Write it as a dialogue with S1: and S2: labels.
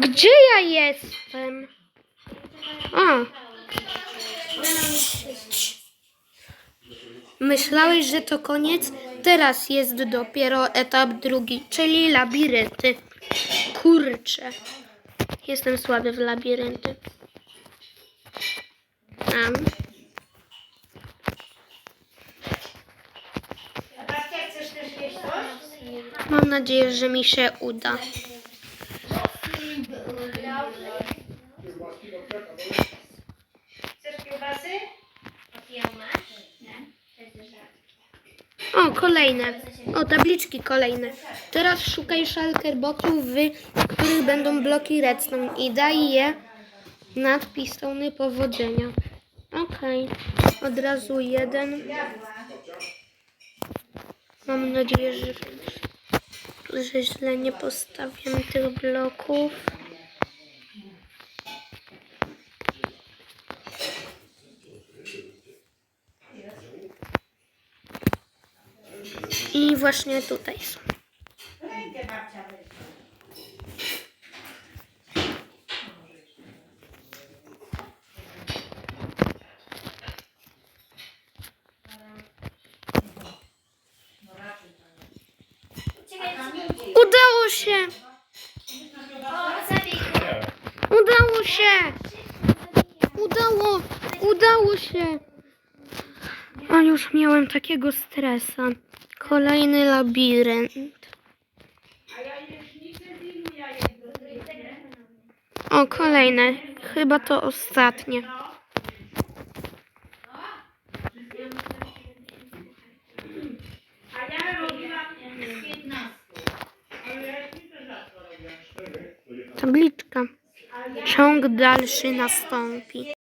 S1: Gdzie ja jestem? A. Myślałeś, że to koniec? Teraz jest dopiero etap drugi, czyli labirynty. Kurczę. Jestem słaby w labirynty.
S2: Coś?
S1: Mam nadzieję, że mi się uda.
S2: Chcesz kiełbasy?
S1: O, kolejne. O, tabliczki kolejne. Teraz szukaj shulker boxów, w których będą bloki redstone i daj je nad pistony powodzenia. Okej. Od razu jeden. Mam nadzieję, że, że źle nie postawiam tych bloków. I właśnie tutaj są. Udało się! Udało się! Udało! Udało się! A już miałem takiego stresa. Kolejny labirynt. O, kolejne. Chyba to ostatnie.
S2: A ja robiłam z 15.
S1: Tabliczka. Ciąg dalszy nastąpi.